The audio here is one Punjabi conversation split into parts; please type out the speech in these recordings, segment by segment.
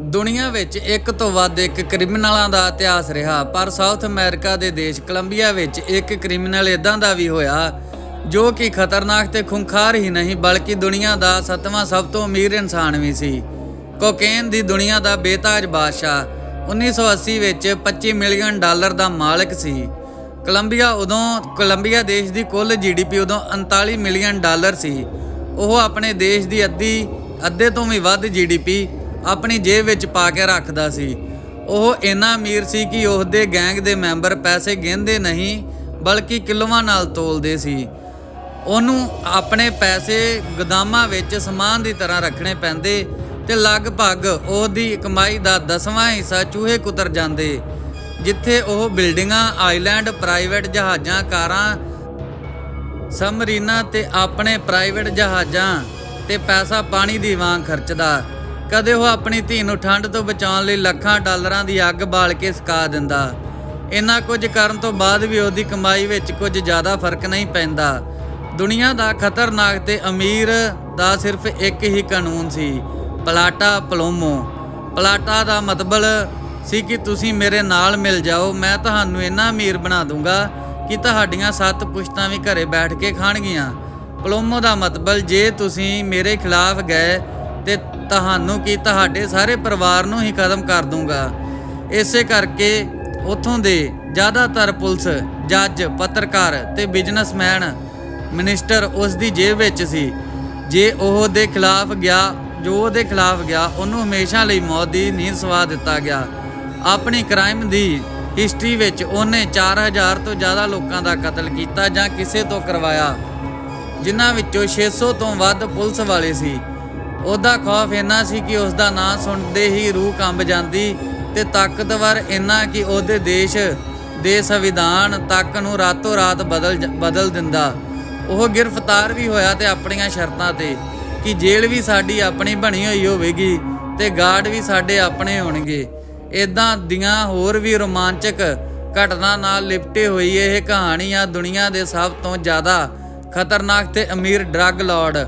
ਦੁਨੀਆ ਵਿੱਚ ਇੱਕ ਤੋਂ ਵੱਧ ਇੱਕ ਕ੍ਰਿਮੀਨਲਾਂ ਦਾ ਇਤਿਹਾਸ ਰਿਹਾ, ਪਰ ਸਾਊਥ ਅਮਰੀਕਾ ਦੇ ਦੇਸ਼ ਕੋਲੰਬੀਆ ਵਿੱਚ ਇੱਕ ਕ੍ਰਿਮੀਨਲ ਇਦਾਂ ਦਾ ਵੀ ਹੋਇਆ, ਜੋ ਕਿ ਖਤਰਨਾਕ ਤੇ ਖੁੰਖਾਰ ਹੀ ਨਹੀਂ, ਬਲਕਿ ਦੁਨੀਆ ਦਾ ਸੱਤਵਾਂ ਸਭ ਤੋਂ ਅਮੀਰ ਇਨਸਾਨ ਵੀ ਸੀ। ਕੋਕੇਨ ਦੀ ਦੁਨੀਆ ਦਾ ਬੇਤਾਜ ਬਾਦਸ਼ਾਹ 1980 ਵਿੱਚ 25 ਮਿਲੀਅਨ ਡਾਲਰ ਦਾ ਮਾਲਕ ਸੀ। ਕੋਲੰਬੀਆ ਉਦੋਂ, ਕੋਲੰਬੀਆ ਦੇਸ਼ ਦੀ ਕੁੱਲ ਜੀਡੀਪੀ ਉਦੋਂ 39 ਮਿਲੀਅਨ ਡਾਲਰ ਸੀ। ਉਹ ਆਪਣੇ ਦੇਸ਼ ਦੀ ਅੱਧੀ, ਅੱਧੇ ਤੋਂ ਵੀ ਵੱਧ ਜੀਡੀਪੀ ਆਪਣੀ ਜੇਬ ਵਿੱਚ ਪਾ ਕੇ ਰੱਖਦਾ ਸੀ। ਉਹ ਇੰਨਾ ਅਮੀਰ ਸੀ ਕਿ ਉਸ ਦੇ ਗੈਂਗ ਦੇ ਮੈਂਬਰ ਪੈਸੇ ਗਿਣਦੇ ਨਹੀਂ, ਬਲਕਿ ਕਿਲੋਆਂ ਨਾਲ ਤੋਲਦੇ ਸੀ। ਉਹਨੂੰ ਆਪਣੇ ਪੈਸੇ ਗੋਦਾਮਾਂ ਵਿੱਚ ਸਮਾਨ ਦੀ ਤਰ੍ਹਾਂ ਰੱਖਣੇ ਪੈਂਦੇ ਤੇ ਲਗਭਗ ਉਹਦੀ ਕਮਾਈ ਦਾ ਦਸਵਾਂ ਹਿੱਸਾ ਚੂਹੇ ਕੁਤਰ ਜਾਂਦੇ, ਜਿੱਥੇ ਉਹ ਬਿਲਡਿੰਗਾਂ, ਆਈਲੈਂਡ, ਪ੍ਰਾਈਵੇਟ ਜਹਾਜ਼ਾਂ, ਕਾਰਾਂ, ਸਮਰੀਨਾ ਤੇ ਆਪਣੇ ਪ੍ਰਾਈਵੇਟ ਜਹਾਜ਼ਾਂ ਤੇ ਪੈਸਾ ਪਾਣੀ ਦੀ ਵਾਂਗ ਖਰਚਦਾ। ਕਦੇ ਉਹ ਆਪਣੀ ਧੀ ਨੂੰ ਠੰਡ ਤੋਂ ਬਚਾਉਣ ਲਈ ਲੱਖਾਂ ਡਾਲਰਾਂ ਦੀ ਅੱਗ ਬਾਲ ਕੇ ਸਕਾ ਦਿੰਦਾ। ਇੰਨਾ ਕੁਝ ਕਰਨ ਤੋਂ ਬਾਅਦ ਵੀ ਉਹਦੀ ਕਮਾਈ ਵਿੱਚ ਕੁਝ ਜ਼ਿਆਦਾ ਫ਼ਰਕ ਨਹੀਂ ਪੈਂਦਾ। ਦੁਨੀਆ ਦਾ ਖਤਰਨਾਕ ਤੇ ਅਮੀਰ ਦਾ ਸਿਰਫ ਇੱਕ ਹੀ ਕਾਨੂੰਨ ਸੀ, ਪਲਾਟਾ ਪਲੋਮੋ। ਪਲਾਟਾ ਦਾ ਮਤਲਬ ਸੀ ਕਿ ਤੁਸੀਂ ਮੇਰੇ ਨਾਲ ਮਿਲ ਜਾਓ, ਮੈਂ ਤੁਹਾਨੂੰ ਇੰਨਾ ਅਮੀਰ ਬਣਾ ਦੂੰਗਾ ਕਿ ਤੁਹਾਡੀਆਂ ਸੱਤ ਪੁਸ਼ਤਾਂ ਵੀ ਘਰੇ ਬੈਠ ਕੇ ਖਾਣਗੀਆਂ। ਪਲੋਮੋ ਦਾ ਮਤਲਬ ਜੇ ਤੁਸੀਂ ਮੇਰੇ ਖਿਲਾਫ ਗਏ ਤੇ ਤੁਹਾਨੂੰ ਕੀ ਤੁਹਾਡੇ ਸਾਰੇ ਪਰਿਵਾਰ ਨੂੰ ਹੀ ਖਤਮ ਕਰ ਦੂੰਗਾ। ਇਸੇ ਕਰਕੇ ਉਥੋਂ ਦੇ ਜ਼ਿਆਦਾਤਰ ਪੁਲਿਸ, ਜੱਜ, ਪੱਤਰਕਾਰ ਤੇ ਬਿਜ਼ਨਸਮੈਨ ਮਿਨਿਸਟਰ ਉਸ ਦੀ ਜੇਬ ਵਿੱਚ ਸੀ। ਜੇ ਉਹ ਦੇ ਖਿਲਾਫ ਗਿਆ, ਜੋ ਉਹਦੇ ਖਿਲਾਫ ਗਿਆ, ਉਹਨੂੰ ਹਮੇਸ਼ਾ ਲਈ ਮੌਤ ਦੀ ਨੀਂਦ ਸਵਾ ਦਿੱਤਾ ਗਿਆ। ਆਪਣੀ ਕ੍ਰਾਈਮ ਦੀ ਹਿਸਟਰੀ ਵਿੱਚ ਉਹਨੇ 4000 ਤੋਂ ਜ਼ਿਆਦਾ ਲੋਕਾਂ ਦਾ ਕਤਲ ਕੀਤਾ ਜਾਂ ਕਿਸੇ ਤੋਂ ਕਰਵਾਇਆ, ਜਿਨ੍ਹਾਂ ਵਿੱਚੋਂ 600 ਤੋਂ ਵੱਧ ਪੁਲਿਸ ਵਾਲੇ ਸੀ। ਉਹਦਾ ਖੌਫ ਇੰਨਾ ਸੀ ਕਿ ਉਸ ਦਾ ਨਾਂ ਸੁਣਦੇ ਹੀ ਰੂਹ ਕੰਬ ਜਾਂਦੀ ਤੇ ਤਾਕਤਵਰ ਇੰਨਾ ਕਿ ਉਹਦੇ ਦੇਸ਼ ਦੇ ਸੰਵਿਧਾਨ ਤੱਕ ਨੂੰ ਰਾਤੋਂ ਰਾਤ ਬਦਲ ਜ- ਬਦਲ ਦਿੰਦਾ। ਉਹ ਗ੍ਰਿਫਤਾਰ ਵੀ ਹੋਇਆ ਤੇ ਆਪਣੀਆਂ ਸ਼ਰਤਾਂ ਤੇ ਕਿ ਜੇਲ੍ਹ ਵੀ ਸਾਡੀ ਆਪਣੀ ਬਣੀ ਹੋਈ ਹੋਵੇਗੀ ਤੇ ਗਾਰਡ ਵੀ ਸਾਡੇ ਆਪਣੇ ਹੋਣਗੇ। ਇਦਾਂ ਦੀਆਂ ਹੋਰ ਵੀ ਰੋਮਾਂਚਕ ਘਟਨਾ ਨਾਲ ਲਿਪਟੇ ਹੋਈ ਇਹ ਕਹਾਣੀ ਆ ਦੁਨੀਆ ਦੇ ਸਭ ਤੋਂ ਜ਼ਿਆਦਾ ਖਤਰਨਾਕ ਤੇ ਅਮੀਰ ਡਰੱਗ ਲਾਰਡ।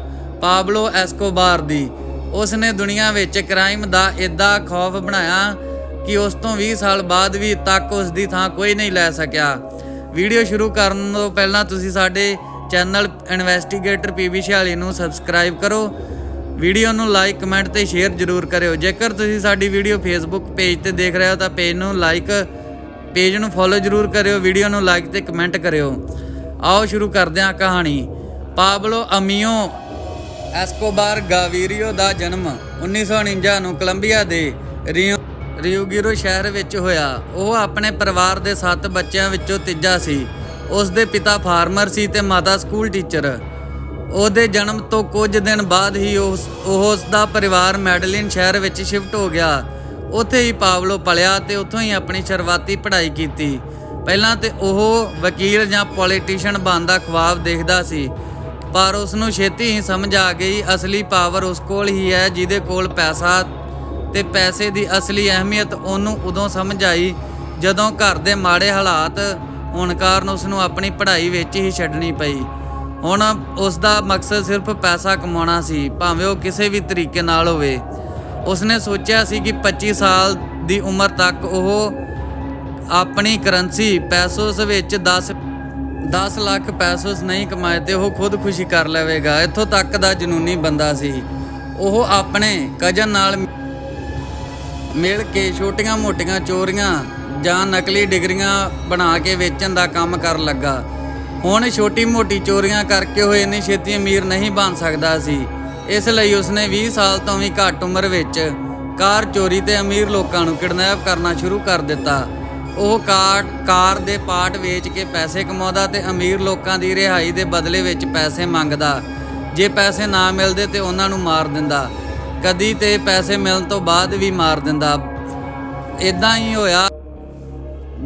ਪਾਬਲੋ ਐਸਕੋਬਾਰ ਦੀ। ਉਸ ਨੇ ਦੁਨੀਆ ਵਿੱਚ ਕ੍ਰਾਈਮ ਦਾ ਇਦਾਂ ਖੌਫ ਬਣਾਇਆ ਕਿ ਉਸ ਤੋਂ 20 ਸਾਲ ਬਾਅਦ ਵੀ ਤੱਕ ਉਸ ਦੀ ਥਾਂ ਕੋਈ ਨਹੀਂ ਲੈ ਸਕਿਆ। ਵੀਡੀਓ ਸ਼ੁਰੂ ਕਰਨ ਤੋਂ ਪਹਿਲਾਂ ਤੁਸੀਂ ਸਾਡੇ ਚੈਨਲ ਇਨਵੈਸਟੀਗੇਟਰ ਪੀਬੀ 46 ਨੂੰ ਸਬਸਕ੍ਰਾਈਬ ਕਰੋ। ਵੀਡੀਓ ਨੂੰ ਲਾਈਕ, ਕਮੈਂਟ ਤੇ ਸ਼ੇਅਰ ਜ਼ਰੂਰ ਕਰਿਓ। ਜੇਕਰ ਤੁਸੀਂ ਸਾਡੀ ਵੀਡੀਓ ਫੇਸਬੁੱਕ ਪੇਜ ਤੇ ਦੇਖ ਰਹੇ ਹੋ ਤਾਂ ਪੇਜ ਨੂੰ ਲਾਈਕ, ਪੇਜ ਨੂੰ ਫੋਲੋ ਜ਼ਰੂਰ ਕਰਿਓ, ਵੀਡੀਓ ਨੂੰ ਲਾਈਕ ਤੇ ਕਮੈਂਟ ਕਰਿਓ। ਆਓ ਸ਼ੁਰੂ ਕਰਦੇ ਹਾਂ ਕਹਾਣੀ। ਪਾਬਲੋ ਅਮੀਓ ਐਸਕੋਬਾਰ ਗਾਵੀਰੀਓ ਦਾ ਜਨਮ 1949 ਨੂੰ ਕੋਲੰਬੀਆ ਦੇ ਰੀਓ ਰਿਊਗੀਰੋ ਸ਼ਹਿਰ ਵਿੱਚ ਹੋਇਆ। ਉਹ ਆਪਣੇ ਪਰਿਵਾਰ ਦੇ 7 ਬੱਚਿਆਂ ਵਿੱਚੋਂ ਤੀਜਾ ਸੀ। ਉਸ ਦੇ ਪਿਤਾ ਫਾਰਮਰ ਸੀ ਤੇ ਮਾਤਾ ਸਕੂਲ ਟੀਚਰ। ਉਹਦੇ ਜਨਮ ਤੋਂ ਕੁਝ ਦਿਨ ਬਾਅਦ ਹੀ ਉਸ, ਉਹ ਉਸ ਦਾ ਪਰਿਵਾਰ ਮੈਡਲਿਨ ਸ਼ਹਿਰ ਵਿੱਚ ਸ਼ਿਫਟ ਹੋ ਗਿਆ। ਉੱਥੇ ਹੀ ਪਾਵਲੋ ਪਲਿਆ ਤੇ ਉੱਥੋਂ ਹੀ ਆਪਣੀ ਸ਼ੁਰੂਆਤੀ ਪੜ੍ਹਾਈ ਕੀਤੀ। ਪਹਿਲਾਂ ਤੇ ਉਹ ਵਕੀਲ ਜਾਂ ਪੋਲੀਟੀਸ਼ੀਅਨ ਬਣਨ ਦਾ ਖੁਆਬ ਦੇਖਦਾ ਸੀ। ਪਰ ਉਸ ਨੂੰ ਛੇਤੀ ਹੀ ਸਮਝ ਆ ਗਈ, ਅਸਲੀ ਪਾਵਰ ਉਸ ਕੋਲ ਹੀ ਹੈ ਜਿਹਦੇ ਕੋਲ ਪੈਸਾ ਤੇ ਪੈਸੇ ਦੀ ਅਸਲੀ ਅਹਿਮੀਅਤ ਉਹਨੂੰ ਉਦੋਂ ਸਮਝ ਆਈ ਜਦੋਂ ਘਰ ਦੇ ਮਾੜੇ ਹਾਲਾਤ ਹੋਣ ਕਾਰਨ ਉਸ ਨੂੰ ਆਪਣੀ ਪੜ੍ਹਾਈ ਵਿੱਚ ਹੀ ਛੱਡਣੀ ਪਈ। ਹੁਣ ਉਸ ਦਾ ਮਕਸਦ ਸਿਰਫ ਪੈਸਾ ਕਮਾਉਣਾ ਸੀ, ਭਾਵੇਂ ਉਹ ਕਿਸੇ ਵੀ ਤਰੀਕੇ ਨਾਲ ਹੋਵੇ। ਉਸ ਨੇ ਸੋਚਿਆ ਸੀ ਕਿ 25 ਸਾਲ ਦੀ ਉਮਰ ਤੱਕ ਉਹ ਆਪਣੀ ਕਰੰਸੀ ਪੈਸੋਸ ਵਿੱਚ 10 10 ਲੱਖ ਪੈਸੋਸ ਨਹੀਂ ਕਮਾਏ ਤੇ ਉਹ ਖੁਦਕੁਸ਼ੀ ਕਰ ਲਵੇਗਾ। ਇੱਥੋਂ ਤੱਕ ਦਾ ਜਨੂਨੀ ਬੰਦਾ ਸੀ। ਉਹ ਆਪਣੇ ਕਜ਼ਨ ਨਾਲ ਮਿਲ ਕੇ ਛੋਟੀਆਂ-ਮੋਟੀਆਂ ਚੋਰੀਆਂ ਜਾਂ ਨਕਲੀ ਡਿਗਰੀਆਂ ਬਣਾ ਕੇ ਵੇਚਣ ਦਾ ਕੰਮ ਕਰਨ ਲੱਗਾ। ਹੁਣ ਛੋਟੀ-ਮੋਟੀ ਚੋਰੀਆਂ ਕਰਕੇ ਉਹ ਇੰਨੀ ਛੇਤੀ ਅਮੀਰ ਨਹੀਂ ਬਣ ਸਕਦਾ ਸੀ। ਇਸ ਲਈ ਉਸਨੇ 20 ਸਾਲ ਤੋਂ ਵੀ ਘੱਟ ਉਮਰ ਵਿੱਚ ਕਾਰ ਚੋਰੀ ਤੇ ਅਮੀਰ ਲੋਕਾਂ ਨੂੰ ਕਿਡਨੈਪ ਕਰਨਾ ਸ਼ੁਰੂ ਕਰ ਦਿੱਤਾ। ਉਹ ਕਾਰ ਕਾਰ ਦੇ ਪਾਰਟ ਵੇਚ ਕੇ ਪੈਸੇ ਕਮਾਉਂਦਾ ਤੇ ਅਮੀਰ ਲੋਕਾਂ ਦੀ ਰਿਹਾਈ ਦੇ ਬਦਲੇ ਵਿੱਚ ਪੈਸੇ ਮੰਗਦਾ। ਜੇ ਪੈਸੇ ਨਾ ਮਿਲਦੇ ਤੇ ਉਹਨਾਂ ਨੂੰ ਮਾਰ ਦਿੰਦਾ। ਕਦੀ ਤੇ ਪੈਸੇ ਮਿਲਣ ਤੋਂ ਬਾਅਦ ਵੀ ਮਾਰ ਦਿੰਦਾ। ਇਦਾਂ ਹੀ ਹੋਇਆ।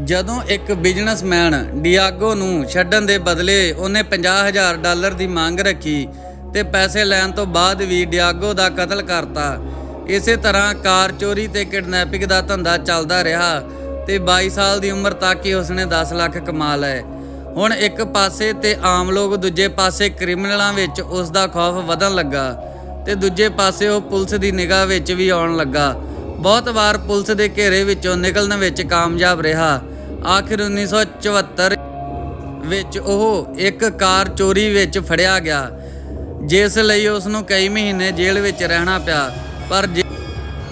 ਜਦੋਂ ਇੱਕ ਬਿਜ਼ਨਸਮੈਨ ਡੀਆਗੋ ਨੂੰ ਛੱਡਣ ਦੇ ਬਦਲੇ ਉਹਨੇ 50000 ਡਾਲਰ ਦੀ ਮੰਗ ਰੱਖੀ ਤੇ ਪੈਸੇ ਲੈਣ ਤੋਂ ਬਾਅਦ ਵੀ ਡੀਆਗੋ ਦਾ ਕਤਲ ਕਰਤਾ। ਇਸੇ ਤਰ੍ਹਾਂ ਕਾਰ ਚੋਰੀ ਤੇ ਕਿਡਨੈਪਿੰਗ ਦਾ ਧੰਦਾ ਚੱਲਦਾ ਰਿਹਾ। ਤੇ 22 ਸਾਲ ਦੀ ਉਮਰ ਤੱਕ ਹੀ ਉਸਨੇ 10 ਲੱਖ ਕਮਾ ਲਏ। ਹੁਣ ਇੱਕ ਪਾਸੇ ਤੇ ਆਮ ਲੋਕ, ਦੂਜੇ ਪਾਸੇ ਕ੍ਰਿਮੀਨਲਾਂ ਵਿੱਚ ਉਸ ਦਾ ਖੌਫ ਵਧਣ ਲੱਗਾ ਤੇ ਦੂਜੇ ਪਾਸੇ ਉਹ ਪੁਲਿਸ ਦੀ ਨਿਗਾਹ ਵਿੱਚ ਵੀ ਆਉਣ ਲੱਗਾ। ਬਹੁਤ ਵਾਰ ਪੁਲਿਸ ਦੇ ਘੇਰੇ ਵਿੱਚੋਂ ਨਿਕਲਣ ਵਿੱਚ ਕਾਮਯਾਬ ਰਿਹਾ। ਆਖਿਰ 1974 ਵਿੱਚ ਉਹ ਇੱਕ ਕਾਰ ਚੋਰੀ ਵਿੱਚ ਫੜਿਆ ਗਿਆ, ਜਿਸ ਲਈ ਉਸ ਨੂੰ ਕਈ ਮਹੀਨੇ ਜੇਲ੍ਹ ਵਿੱਚ ਰਹਿਣਾ ਪਿਆ। ਪਰ ਜੇ-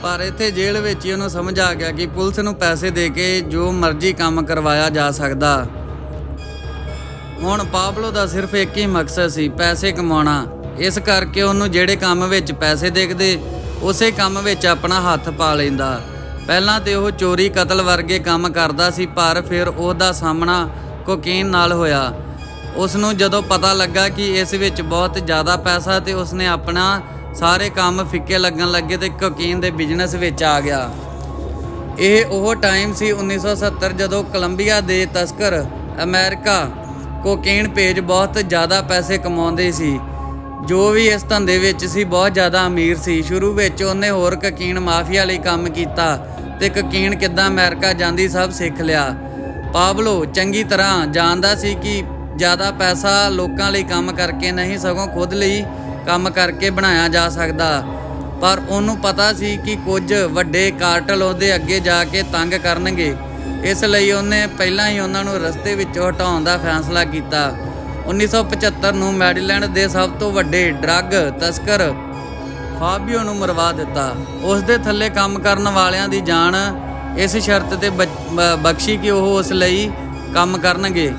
ਪਰ ਇੱਥੇ ਜੇਲ੍ਹ ਵਿੱਚ ਹੀ ਉਹਨੂੰ ਸਮਝ ਆ ਗਿਆ ਕਿ ਪੁਲਿਸ ਨੂੰ ਪੈਸੇ ਦੇ ਕੇ ਜੋ ਮਰਜ਼ੀ ਕੰਮ ਕਰਵਾਇਆ ਜਾ ਸਕਦਾ। ਹੁਣ ਪਾਬਲੋ ਦਾ ਸਿਰਫ ਇੱਕ ਹੀ ਮਕਸਦ ਸੀ, ਪੈਸੇ ਕਮਾਉਣਾ। ਇਸ ਕਰਕੇ ਉਹਨੂੰ ਜਿਹੜੇ ਕੰਮ ਵਿੱਚ ਪੈਸੇ ਦੇਖਦੇ, ਉਸੇ ਕੰਮ ਵਿੱਚ ਆਪਣਾ ਹੱਥ ਪਾ ਲੈਂਦਾ। ਪਹਿਲਾਂ ਤੇ ਉਹ ਚੋਰੀ ਕਤਲ ਵਰਗੇ ਕੰਮ ਕਰਦਾ ਸੀ, ਪਰ ਫਿਰ ਉਹਦਾ ਸਾਹਮਣਾ ਕੋਕੇਨ ਨਾਲ ਹੋਇਆ। ਉਸ ਨੂੰ ਜਦੋਂ ਪਤਾ ਲੱਗਾ ਕਿ ਇਸ ਵਿੱਚ ਬਹੁਤ ਜ਼ਿਆਦਾ ਪੈਸਾ ਤੇ ਉਸਨੇ ਆਪਣਾ ਸਾਰੇ ਕੰਮ ਫਿੱਕੇ ਲੱਗਣ ਲੱਗੇ ਤੇ ਕੋਕੀਨ ਦੇ ਬਿਜ਼ਨਸ ਵਿੱਚ ਆ ਗਿਆ। ਇਹ ਉਹ ਟਾਈਮ ਸੀ 1970 ਜਦੋਂ ਕੋਲੰਬੀਆ ਦੇ ਤਸਕਰ ਅਮਰੀਕਾ ਕੋਕੇਨ ਭੇਜ ਬਹੁਤ ਜ਼ਿਆਦਾ ਪੈਸੇ ਕਮਾਉਂਦੇ ਸੀ। ਜੋ ਵੀ ਇਸ ਧੰਦੇ ਵਿੱਚ ਸੀ, ਬਹੁਤ ਜ਼ਿਆਦਾ ਅਮੀਰ ਸੀ। ਸ਼ੁਰੂ ਵਿੱਚ ਉਹਨੇ ਹੋਰ ਕੋਕੇਨ ਮਾਫੀਆ ਲਈ ਕੰਮ ਕੀਤਾ ਤੇ ਕੋਕੇਨ ਕਿੱਦਾਂ ਅਮਰੀਕਾ ਜਾਂਦੀ ਸਭ ਸਿੱਖ ਲਿਆ। ਪਾਬਲੋ, ਚੰਗੀ ਤਰ੍ਹਾਂ ਜਾਣਦਾ ਸੀ ਕਿ ਜ਼ਿਆਦਾ ਪੈਸਾ ਲੋਕਾਂ ਲਈ ਕੰਮ ਕਰਕੇ ਨਹੀਂ, ਸਗੋਂ ਖੁਦ ਲਈ ਕੰਮ ਕਰਕੇ ਬਣਾਇਆ ਜਾ ਸਕਦਾ। ਪਰ ਉਹਨੂੰ ਪਤਾ ਸੀ ਕਿ ਕੁਝ ਵੱਡੇ ਕਾਰਟਲ ਉਹਦੇ ਅੱਗੇ ਜਾ ਕੇ ਤੰਗ ਕਰਨਗੇ। ਇਸ ਲਈ ਉਹਨੇ ਪਹਿਲਾਂ ਹੀ ਉਹਨਾਂ ਨੂੰ ਰਸਤੇ ਵਿੱਚੋਂ ਹਟਾਉਣ ਦਾ ਫੈਸਲਾ ਕੀਤਾ। 1975 ਨੂੰ ਮੈਰੀਲੈਂਡ ਦੇ ਸਭ ਤੋਂ ਵੱਡੇ ਡਰੱਗ ਤਸਕਰ ਫਾਬੀਓ ਨੂੰ ਮਰਵਾ ਦਿੱਤਾ। ਉਸ ਦੇ ਥੱਲੇ ਕੰਮ ਕਰਨ ਵਾਲਿਆਂ ਦੀ ਜਾਨ ਇਸ ਸ਼ਰਤ ਤੇ ਬਖਸ਼ੀ ਕਿ ਉਹ ਉਸ ਲਈ ਕੰਮ ਕਰਨਗੇ।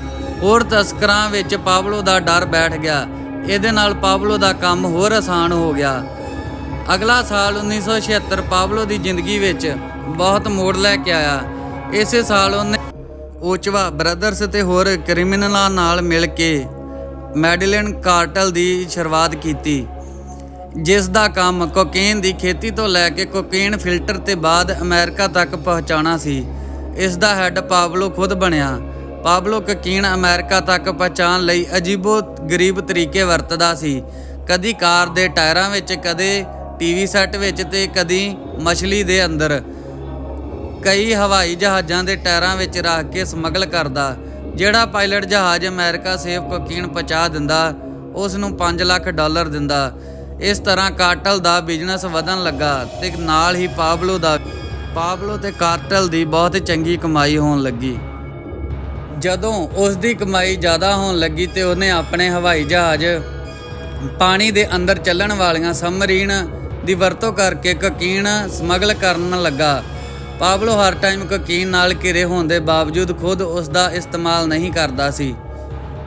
ਹੋਰ ਤਸਕਰਾਂ ਵਿੱਚ ਪਾਬਲੋ ਦਾ ਡਰ ਬੈਠ ਗਿਆ। ਇਹਦੇ ਨਾਲ ਪਾਬਲੋ ਦਾ ਕੰਮ ਹੋਰ ਆਸਾਨ ਹੋ ਗਿਆ। ਅਗਲਾ ਸਾਲ 1976 ਪਾਬਲੋ ਦੀ ਜ਼ਿੰਦਗੀ ਵਿੱਚ ਬਹੁਤ ਮੋੜ ਲੈ ਕੇ ਆਇਆ। ਇਸੇ ਸਾਲ ਉਹਨੇ ਓਚਵਾ ਬ੍ਰਦਰਸ ਤੇ ਹੋਰ ਕ੍ਰਿਮੀਨਲਾਂ ਨਾਲ ਮਿਲ ਕੇ ਮੈਡਿਲਨ ਕਾਰਟਲ ਦੀ ਸ਼ੁਰੂਆਤ ਕੀਤੀ, ਜਿਸ ਦਾ ਕੰਮ ਕੋਕੇਨ ਦੀ ਖੇਤੀ ਤੋਂ ਲੈ ਕੇ ਕੋਕੇਨ ਫਿਲਟਰ ਤੇ ਬਾਅਦ ਅਮਰੀਕਾ ਤੱਕ ਪਹੁੰਚਾਉਣਾ ਸੀ। ਇਸ ਦਾ ਹੈੱਡ ਪਾਬਲੋ ਖੁਦ ਬਣਿਆ। ਪਾਬਲੋ ਕੋਕੇਨ ਅਮਰੀਕਾ ਤੱਕ ਪਹੁੰਚਾਉਣ ਲਈ ਅਜੀਬੋ ਗਰੀਬ ਤਰੀਕੇ ਵਰਤਦਾ ਸੀ। ਕਦੀ ਕਾਰ ਦੇ ਟਾਇਰਾਂ ਵਿੱਚ, ਕਦੇ ਟੀਵੀ ਸੈੱਟ ਵਿੱਚ ਤੇ ਕਦੀ ਮਛਲੀ ਦੇ ਅੰਦਰ। ਕਈ ਹਵਾਈ ਜਹਾਜ਼ਾਂ ਦੇ ਟਾਇਰਾਂ ਵਿੱਚ ਰੱਖ ਕੇ ਸਮਗਲ ਕਰਦਾ। ਜਿਹੜਾ ਪਾਇਲਟ ਜਹਾਜ਼ ਅਮਰੀਕਾ ਸੇਫ ਕੋਕੀਨ ਪਹੁੰਚਾ ਦਿੰਦਾ, ਉਸ ਨੂੰ 5 ਲੱਖ ਡਾਲਰ ਦਿੰਦਾ। ਇਸ ਤਰ੍ਹਾਂ ਕਾਰਟਲ ਦਾ ਬਿਜ਼ਨਸ ਵਧਣ ਲੱਗਾ ਤੇ ਨਾਲ ਹੀ ਪਾਬਲੋ ਦਾ ਪਾਬਲੋ ਤੇ ਕਾਰਟਲ ਦੀ ਬਹੁਤ ਚੰਗੀ ਕਮਾਈ ਹੋਣ ਲੱਗੀ। ਜਦੋਂ ਉਸ ਦੀ ਕਮਾਈ ਜ਼ਿਆਦਾ ਹੋਣ ਲੱਗੀ ਤੇ ਉਹਨੇ ਆਪਣੇ ਹਵਾਈ ਜਹਾਜ਼ ਪਾਣੀ ਦੇ ਅੰਦਰ ਚੱਲਣ ਵਾਲੀਆਂ ਸਬਮਰੀਨ ਦੀ ਵਰਤੋਂ ਕਰਕੇ ਕੋਕੀਨ ਸਮਗਲ ਕਰਨ ਲੱਗਾ। ਪਾਬਲੋ ਹਰ ਟਾਈਮ ਕੋਕੀਨ ਨਾਲ ਘਿਰੇ ਹੋਣ ਦੇ ਬਾਵਜੂਦ ਖੁਦ ਉਸ ਦਾ ਇਸਤੇਮਾਲ ਨਹੀਂ ਕਰਦਾ ਸੀ।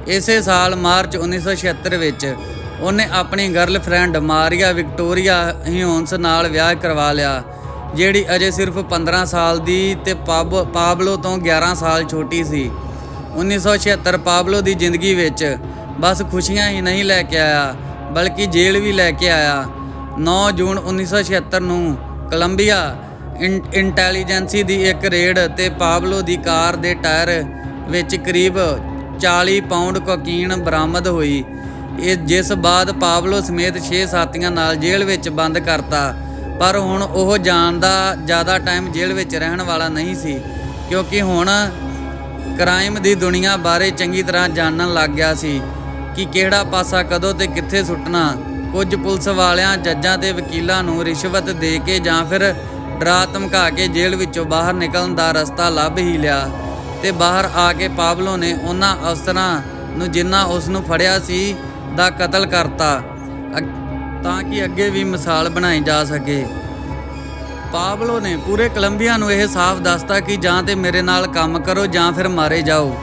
ਇਸੇ ਸਾਲ ਮਾਰਚ 1976 ਵਿੱਚ ਉਹਨੇ ਆਪਣੀ ਗਰਲਫ੍ਰੈਂਡ ਮਾਰੀਆ ਵਿਕਟੋਰੀਆ ਹਿਊਨਸ ਨਾਲ ਵਿਆਹ ਕਰਵਾ ਲਿਆ, ਜਿਹੜੀ ਅਜੇ ਸਿਰਫ 15 ਸਾਲ ਦੀ ਤੇ ਪਾਬ- ਪਾਬਲੋ ਤੋਂ 11 ਸਾਲ ਛੋਟੀ ਸੀ। 1976 ਪਾਬਲੋ ਦੀ ਜ਼ਿੰਦਗੀ ਵਿੱਚ ਬਸ ਖੁਸ਼ੀਆਂ ਹੀ ਨਹੀਂ ਲੈ ਕੇ ਆਇਆ, ਬਲਕਿ ਜੇਲ੍ਹ ਵੀ ਲੈ ਕੇ ਆਇਆ। 9 ਜੂਨ 1976 ਨੂੰ ਕੋਲੰਬੀਆ ਇਨ- ਇੰਟੈਲੀਜੈਂਸੀ ਦੀ ਇੱਕ ਰੇਡ ਤੇ ਪਾਬਲੋ ਦੀ ਕਾਰ ਦੇ ਟਾਇਰ ਵਿੱਚ ਕਰੀਬ 40 ਪਾਉਂਡ ਕੋਕੀਨ ਬਰਾਮਦ ਹੋਈ। ਇਹ ਜਿਸ ਬਾਅਦ ਪਾਬਲੋ ਸਮੇਤ 6 ਸਾਥੀਆਂ ਨਾਲ ਜੇਲ੍ਹ ਵਿੱਚ ਬੰਦ ਕਰਤਾ। ਪਰ ਹੁਣ ਉਹ ਜਾਣ ਦਾ ਜ਼ਿਆਦਾ ਟਾਈਮ ਜੇਲ੍ਹ ਵਿੱਚ ਰਹਿਣ ਵਾਲਾ ਨਹੀਂ ਸੀ, ਕਿਉਂਕਿ ਹੁਣ ਕ੍ਰਾਈਮ ਦੀ ਦੁਨੀਆ ਬਾਰੇ ਚੰਗੀ ਤਰ੍ਹਾਂ ਜਾਣਨ ਲੱਗ ਗਿਆ ਸੀ ਕਿ ਕਿਹੜਾ ਪਾਸਾ ਕਦੋਂ ਤੇ ਕਿੱਥੇ ਸੁੱਟਣਾ। ਕੁਝ ਪੁਲਿਸ ਵਾਲਿਆਂ, ਜੱਜਾਂ ਤੇ ਵਕੀਲਾਂ ਨੂੰ ਰਿਸ਼ਵਤ ਦੇ ਕੇ ਜਾਂ ਫਿਰ ਡਰਾ ਧਮਕਾ ਕੇ ਜੇਲ੍ਹ ਵਿੱਚੋਂ ਬਾਹਰ ਨਿਕਲਣ ਦਾ ਰਸਤਾ ਲੱਭ ਹੀ ਲਿਆ ਤੇ ਬਾਹਰ ਆ ਕੇ ਪਾਬਲੋ ਨੇ ਉਹਨਾਂ ਅਫਸਰਾਂ ਨੂੰ ਜਿਨ੍ਹਾਂ ਉਸ ਨੂੰ ਫੜਿਆ ਸੀ ਦਾ ਕਤਲ ਕਰਤਾ। ਤਾਂ ਕਿ ਅੱਗੇ ਵੀ ਮਿਸਾਲ ਬਣਾਈ ਜਾ ਸਕੇ। ਪਾਬਲੋ ਨੇ ਪੂਰੇ ਕੋਲੰਬੀਆ ਨੂੰ ਇਹ ਸਾਫ਼ ਦੱਸਤਾ ਕਿ ਜਾਂ ਤੇ ਮੇਰੇ ਨਾਲ ਕੰਮ ਕਰੋ ਜਾਂ ਫਿਰ ਮਾਰੇ ਜਾਓ।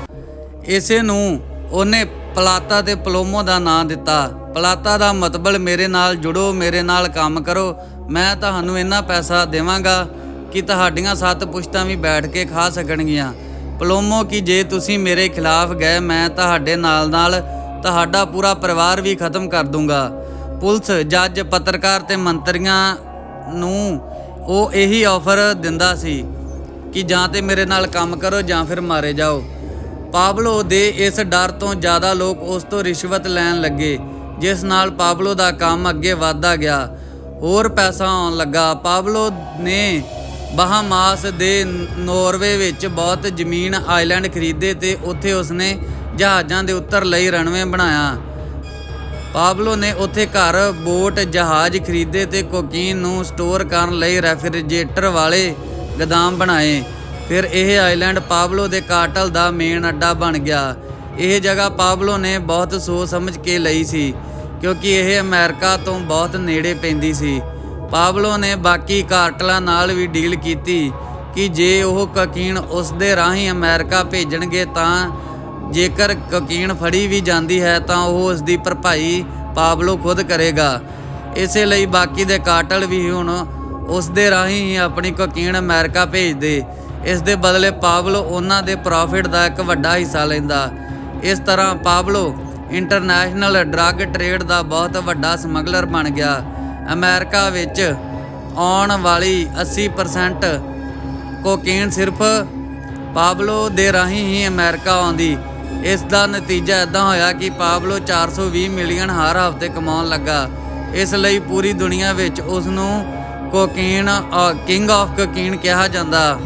ਇਸੇ ਨੂੰ ਉਹਨੇ ਪਲਾਤਾ ਤੇ ਪਲੋਮੋ ਦਾ ਨਾਂ ਦਿੱਤਾ। ਪਲਾਤਾ ਦਾ ਮਤਲਬ ਮੇਰੇ ਨਾਲ ਜੁੜੋ, ਮੇਰੇ ਨਾਲ ਕੰਮ ਕਰੋ। ਮੈਂ ਤੁਹਾਨੂੰ ਇੰਨਾ ਪੈਸਾ ਦੇਵਾਂਗਾ ਕਿ ਤੁਹਾਡੀਆਂ ਸੱਤ ਪੁਸ਼ਤਾਂ ਵੀ ਬੈਠ ਕੇ ਖਾ ਸਕਣਗੀਆਂ। ਪਲੋਮੋ ਕਿ ਜੇ ਤੁਸੀਂ ਮੇਰੇ ਖਿਲਾਫ ਗਏ, ਮੈਂ ਤੁਹਾਡੇ ਨਾਲ ਨਾਲ ਤੁਹਾਡਾ ਪੂਰਾ ਪਰਿਵਾਰ ਵੀ ਖਤਮ ਕਰ ਦੂੰਗਾ। ਪੁਲਿਸ, ਜੱਜ, ਪੱਤਰਕਾਰ ਤੇ ਮੰਤਰੀਆਂ ਨੂੰ ਉਹ ਇਹੀ ਆਫਰ ਦਿੰਦਾ ਸੀ ਕਿ ਜਾਂ ਤੇ ਮੇਰੇ ਨਾਲ ਕੰਮ ਕਰੋ ਜਾਂ ਫਿਰ ਮਾਰੇ ਜਾਓ। ਪਾਬਲੋ ਦੇ ਇਸ ਡਰ ਤੋਂ ਜ਼ਿਆਦਾ ਲੋਕ ਉਸ ਤੋਂ ਰਿਸ਼ਵਤ ਲੈਣ ਲੱਗੇ, ਜਿਸ ਨਾਲ ਪਾਬਲੋ ਦਾ ਕੰਮ ਅੱਗੇ ਵਧਦਾ ਗਿਆ। ਹੋਰ ਪੈਸਾ ਆਉਣ ਲੱਗਾ। ਪਾਬਲੋ ਨੇ ਬਹਾਮਾਸ ਦੇ ਨੋਰਵੇ ਵਿੱਚ ਬਹੁਤ ਜ਼ਮੀਨ ਆਈਲੈਂਡ ਖਰੀਦੇ ਤੇ ਉੱਥੇ ਉਸਨੇ ਜਹਾਜ਼ਾਂ ਦੇ ਉੱਤਰ ਲਈ ਰਨਵੇ ਬਣਾਇਆ। ਪਾਬਲੋ ਨੇ ਉੱਥੇ ਘਰ ਬੋਟ, ਜਹਾਜ਼ ਖਰੀਦੇ ਤੇ ਕੋਕੀਨ ਨੂੰ ਸਟੋਰ ਕਰਨ ਲਈ ਰੈਫਰੀਜਰੇਟਰ ਵਾਲੇ ਗਦਾਮ ਬਣਾਏ। ਫਿਰ ਇਹ ਆਈਲੈਂਡ ਪਾਬਲੋ ਦੇ ਕਾਟਲ ਦਾ ਮੇਨ ਅੱਡਾ ਬਣ ਗਿਆ। ਇਹ ਜਗ੍ਹਾ ਪਾਬਲੋ ਨੇ ਬਹੁਤ ਸੋਚ ਸਮਝ ਕੇ ਲਈ ਸੀ, ਕਿਉਂਕਿ ਇਹ ਅਮਰੀਕਾ ਤੋਂ ਬਹੁਤ ਨੇੜੇ ਪੈਂਦੀ ਸੀ। ਪਾਬਲੋ ਨੇ ਬਾਕੀ ਕਾਰਟਲਾਂ ਨਾਲ ਵੀ ਡੀਲ ਕੀਤੀ ਕਿ ਜੇ ਉਹ ਕਕੀਨ ਉਸ ਦੇ ਰਾਹੀਂ ਅਮਰੀਕਾ ਭੇਜਣਗੇ ਤਾਂ ਜੇਕਰ ਕੋਕੀਨ ਫੜੀ ਵੀ ਜਾਂਦੀ ਹੈ ਤਾਂ ਉਹ ਉਸ ਦੀ ਭਰਪਾਈ ਪਾਬਲੋ ਖੁਦ ਕਰੇਗਾ। ਇਸੇ ਲਈ ਬਾਕੀ ਦੇ ਕਾਟਲ ਵੀ ਹੁਣ ਉਸ ਦੇ ਰਾਹੀਂ ਹੀ ਆਪਣੀ ਕੋਕੀਨ ਅਮਰੀਕਾ ਭੇਜਦੇ। ਇਸ ਦੇ ਬਦਲੇ ਪਾਬਲੋ ਉਹਨਾਂ ਦੇ ਪ੍ਰੋਫਿਟ ਦਾ ਇੱਕ ਵੱਡਾ ਹਿੱਸਾ ਲੈਂਦਾ। ਇਸ ਤਰ੍ਹਾਂ ਪਾਬਲੋ ਇੰਟਰਨੈਸ਼ਨਲ ਡਰੱਗ ਟ੍ਰੇਡ ਦਾ ਬਹੁਤ ਵੱਡਾ ਸਮਗਲਰ ਬਣ ਗਿਆ। ਅਮਰੀਕਾ ਵਿੱਚ ਆਉਣ ਵਾਲੀ 80% ਕੋਕੇਨ ਸਿਰਫ ਪਾਬਲੋ ਦੇ ਰਾਹੀਂ ਹੀ ਅਮਰੀਕਾ ਆਉਂਦੀ। ਇਸ ਦਾ ਨਤੀਜਾ ਇਦਾਂ ਹੋਇਆ ਕਿ ਪਾਬਲੋ 420 ਮਿਲੀਅਨ ਹਰ ਹਫ਼ਤੇ ਕਮਾਉਣ ਲੱਗਾ। ਇਸ ਲਈ ਪੂਰੀ ਦੁਨੀਆ ਵਿੱਚ ਉਸ ਨੂੰ ਕੋਕੇਨ ਕਿੰਗ ਆਫ ਕੋਕੀਨ ਕਿਹਾ ਜਾਂਦਾ।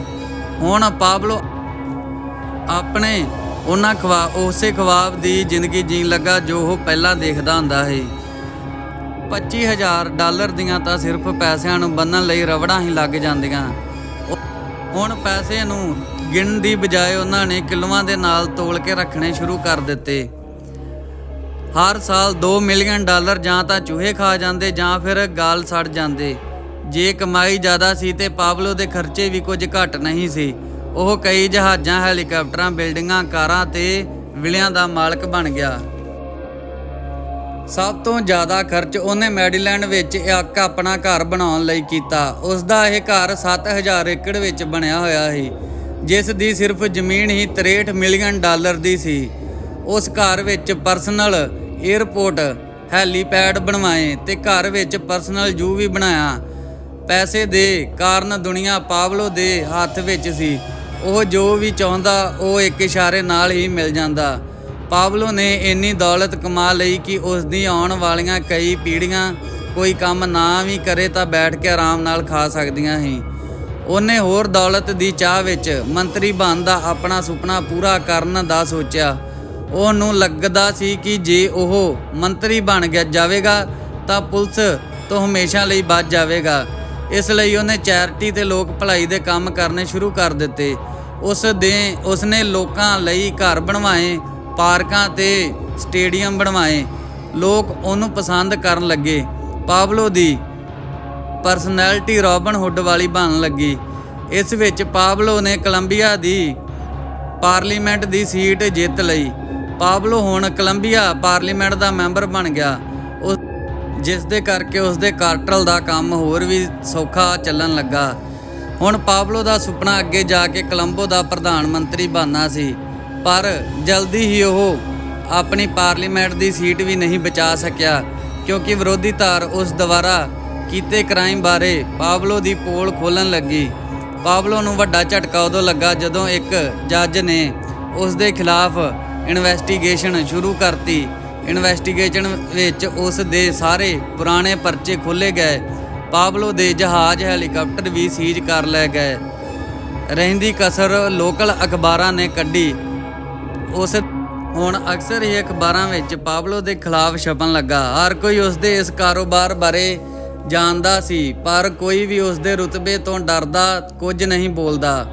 ਹੁਣ ਪਾਬਲੋ ਆਪਣੇ ਉਹਨਾਂ ਖਵਾ, ਉਸੇ ਖਵਾਬ ਦੀ ਜ਼ਿੰਦਗੀ ਜੀਣ ਲੱਗਾ ਜੋ ਉਹ ਪਹਿਲਾਂ ਦੇਖਦਾ ਹੁੰਦਾ ਸੀ। 25000 ਡਾਲਰ ਦੀਆਂ ਤਾਂ ਸਿਰਫ ਪੈਸਿਆਂ ਨੂੰ ਬੰਨਣ ਲਈ ਰਵੜਾਂ ਹੀ ਲੱਗ ਜਾਂਦੀਆਂ। ਹੁਣ ਪੈਸੇ ਨੂੰ ਗਿਣਨ ਦੀ ਬਜਾਏ ਉਹਨਾਂ ਨੇ ਕਿਲੋਆਂ ਦੇ ਨਾਲ ਤੋਲ ਕੇ ਰੱਖਣੇ ਸ਼ੁਰੂ ਕਰ ਦਿੱਤੇ। ਹਰ ਸਾਲ 2 ਮਿਲੀਅਨ ਡਾਲਰ ਜਾਂ ਤਾਂ ਚੂਹੇ ਖਾ ਜਾਂਦੇ ਜਾਂ ਫਿਰ ਗਾਲ ਸੜ ਜਾਂਦੇ। ਜੇ ਕਮਾਈ ਜ਼ਿਆਦਾ ਸੀ ਤੇ ਪਾਬਲੋ ਦੇ ਖਰਚੇ ਵੀ ਕੁਝ ਘੱਟ ਨਹੀਂ ਸੀ। ਉਹ ਕਈ ਜਹਾਜ਼ਾਂ, ਹੈਲੀਕਾਪਟਰਾਂ, ਬਿਲਡਿੰਗਾਂ, ਕਾਰਾਂ ਤੇ ਵਿਲਿਆਂ ਦਾ ਮਾਲਕ ਬਣ ਗਿਆ। ਸਭ ਤੋਂ ਜ਼ਿਆਦਾ ਖਰਚ ਉਹਨੇ ਮੈਡੀਲੈਂਡ ਵਿੱਚ ਇੱਕ ਆਪਣਾ ਘਰ ਬਣਾਉਣ ਲਈ ਕੀਤਾ। ਉਸ ਦਾ ਇਹ ਘਰ 7000 ਏਕੜ ਵਿੱਚ ਬਣਿਆ ਹੋਇਆ ਸੀ। ਜਿਸ ਦੀ ਸਿਰਫ ਜ਼ਮੀਨ ਹੀ 63 ਮਿਲੀਅਨ ਡਾਲਰ ਦੀ ਸੀ। ਉਸ ਘਰ ਵਿੱਚ ਪਰਸਨਲ 에ਅਰਪੋਰਟ ਹੈਲੀਪੈਡ ਬਣਵਾਏ ਤੇ ਘਰ ਵਿੱਚ ਪਰਸਨਲ ਜੂ ਵੀ ਬਣਾਇਆ। ਪੈਸੇ ਦੇ ਕਾਰਨ ਦੁਨੀਆ ਪਾਵਲੋ ਦੇ ਹੱਥ ਵਿੱਚ ਸੀ। ਉਹ ਜੋ ਵੀ ਚਾਹੁੰਦਾ, ਉਹ ਇੱਕ ਇਸ਼ਾਰੇ ਨਾਲ ਹੀ ਮਿਲ ਜਾਂਦਾ। ਪਾਵਲੋ ਨੇ ਇੰਨੀ ਦੌਲਤ ਕਮਾ ਲਈ ਕਿ ਉਸ ਦੀ ਆਉਣ ਵਾਲੀਆਂ ਕਈ ਪੀੜ੍ਹੀਆਂ ਕੋਈ ਕੰਮ ਨਾ ਵੀ ਕਰੇ ਤਾਂ ਬੈਠ ਕੇ ਆਰਾਮ ਨਾਲ ਖਾ ਸਕਦੀਆਂ ਸੀ। ਉਹਨੇ ਹੋਰ ਦੌਲਤ ਦੀ ਚਾਹ ਵਿੱਚ ਮੰਤਰੀ ਬਣਨ ਦਾ ਆਪਣਾ ਸੁਪਨਾ ਪੂਰਾ ਕਰਨ ਦਾ ਸੋਚਿਆ। ਉਹਨੂੰ ਲੱਗਦਾ ਸੀ ਕਿ ਜੇ ਉਹ ਮੰਤਰੀ ਬਣ ਗਿਆ ਜਾਵੇਗਾ, ਤਾਂ ਪੁਲਿਸ ਤੋਂ ਹਮੇਸ਼ਾ ਲਈ ਬਚ ਜਾਵੇਗਾ। ਇਸ ਲਈ ਉਹਨੇ ਚੈਰਿਟੀ ਤੇ ਲੋਕ ਭਲਾਈ ਦੇ ਕੰਮ ਕਰਨੇ ਸ਼ੁਰੂ ਕਰ ਦਿੱਤੇ। ਉਸ ਦੇ, ਉਸਨੇ ਲੋਕਾਂ ਲਈ ਘਰ ਬਣਵਾਏ, ਪਾਰਕਾਂ ਤੇ ਸਟੇਡੀਅਮ ਬਣਵਾਏ। ਲੋਕ ਉਹਨੂੰ ਪਸੰਦ ਕਰਨ ਲੱਗੇ। ਪਾਬਲੋ ਦੀ ਪਰਸਨੈਲਿਟੀ ਰੋਬਨ ਹੁੱਡ ਵਾਲੀ ਬਣਨ ਲੱਗੀ। ਇਸ ਵਿੱਚ ਪਾਬਲੋ ਨੇ ਕੋਲੰਬੀਆ ਦੀ ਪਾਰਲੀਮੈਂਟ ਦੀ ਸੀਟ ਜਿੱਤ ਲਈ। ਪਾਬਲੋ ਹੁਣ ਕੋਲੰਬੀਆ ਪਾਰਲੀਮੈਂਟ ਦਾ ਮੈਂਬਰ ਬਣ ਗਿਆ। ਉਸ ਜਿਸ ਦੇ ਕਰਕੇ ਉਸ ਦੇ ਕਾਰਟਲ ਦਾ ਕੰਮ ਹੋਰ ਵੀ ਸੌਖਾ ਚੱਲਣ ਲੱਗਾ। ਹੁਣ ਪਾਬਲੋ ਦਾ ਸੁਪਨਾ ਅੱਗੇ ਜਾ ਕੇ ਕੋਲੰਬੋ ਦਾ ਪ੍ਰਧਾਨ ਮੰਤਰੀ ਬਣਨਾ ਸੀ। ਪਰ ਜਲਦੀ ਹੀ ਉਹ ਆਪਣੀ ਪਾਰਲੀਮੈਂਟ ਦੀ ਸੀਟ ਵੀ ਨਹੀਂ ਬਚਾ ਸਕਿਆ, ਕਿਉਂਕਿ ਵਿਰੋਧੀ ਧਾਰ ਉਸ ਦੁਆਰਾ ਕੀਤੇ ਕ੍ਰਾਈਮ ਬਾਰੇ ਪਾਬਲੋ ਦੀ ਪੋਲ ਖੋਲਣ ਲੱਗੀ। ਪਾਬਲੋ ਨੂੰ ਵੱਡਾ ਝਟਕਾ ਉਦੋਂ ਲੱਗਾ ਜਦੋਂ ਇੱਕ ਜੱਜ ਨੇ ਉਸ ਦੇ ਖਿਲਾਫ ਇਨਵੈਸਟੀਗੇਸ਼ਨ ਸ਼ੁਰੂ ਕਰਤੀ। ਇਨਵੈਸਟੀਗੇਸ਼ਨ ਵਿੱਚ ਉਸ ਦੇ ਸਾਰੇ ਪੁਰਾਣੇ ਪਰਚੇ ਖੋਲੇ ਗਏ। ਪਾਬਲੋ ਦੇ ਜਹਾਜ਼ ਹੈਲੀਕਾਪਟਰ ਵੀ ਸੀਜ਼ ਕਰ ਲਏ ਗਏ। ਰਹਿੰਦੀ ਕਸਰ ਲੋਕਲ ਅਖਬਾਰਾਂ ਨੇ ਕੱਢੀ। ਉਸ ਹੁਣ ਅਕਸਰ ਹੀ ਅਖਬਾਰਾਂ ਵਿੱਚ ਪਾਬਲੋ ਦੇ ਖਿਲਾਫ ਛਪਣ ਲੱਗਾ। ਹਰ ਕੋਈ ਉਸ ਦੇ ਇਸ ਕਾਰੋਬਾਰ ਬਾਰੇ ਜਾਣਦਾ ਸੀ, ਪਰ ਕੋਈ ਵੀ ਉਸ ਦੇ ਰੁਤਬੇ ਤੋਂ ਡਰਦਾ ਕੁਝ ਨਹੀਂ ਬੋਲਦਾ।